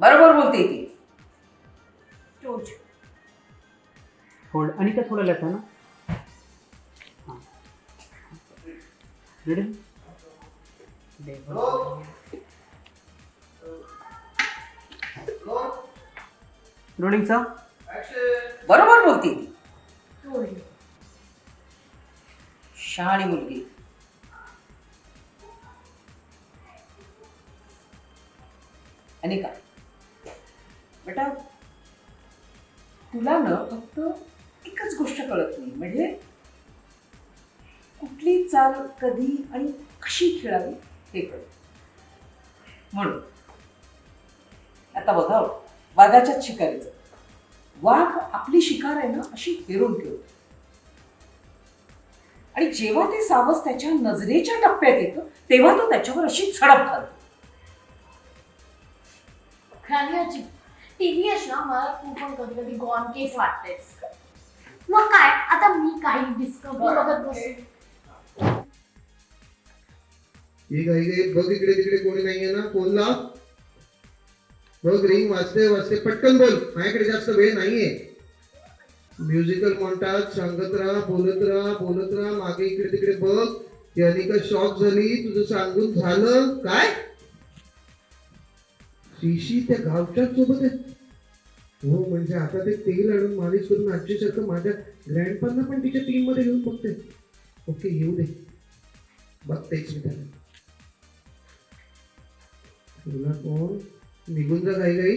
बरोबर बोलते ती. होल्ड आणि त्या थोडं लेफ्ट ना? हां. रेडी बरोबर बोलते ती. शहाणी मुलगी. आणि का बेटा uh, तुला ना फक्त एकच गोष्ट कळत नाही. म्हणजे कुठली चाल कधी आणि कशी खेळावी हे कळत म्हणून आता बघा वाघाच्याच शिकारीचं. वाघ आपली शिकार आहे ना अशी हेरून ठेवतो. आणि जेव्हा ते सावज त्याच्या नजरेच्या टप्प्यात येतं तेव्हा तो त्याच्यावर अशी झडप घालतो. आणि आजी टीव्ही आहेस ना मला तू पण कधी कधी गॉन केस वाटतेस मग काय? आता मी काही डिस्कवरी बघत बसू ही घाई घाई बघ इकडे तिकडे कोणी नाहीये ना फोन लाव बघ रिंग वाजते वाजते पटकन बोल. माझ्याकडे जास्त वेळ नाहीये. म्युझिकल म्हणतात सांगत राहा बोलत राहा बोलत राहा. मागे इकडे तिकडे बघ. ती अनिका शॉक झाली तुझं सांगून झालं. काय? शिशी त्या गावच्या सोबत आहे हो म्हणजे आता ते तेल आणून मालिश करून आजीसारखं माझ्या ग्रँडपांना पण तिच्या टीममध्ये घेऊन बघते. ओके येऊ दे. बघतेच मी त्याला तुला कोण? निघून जा काही काही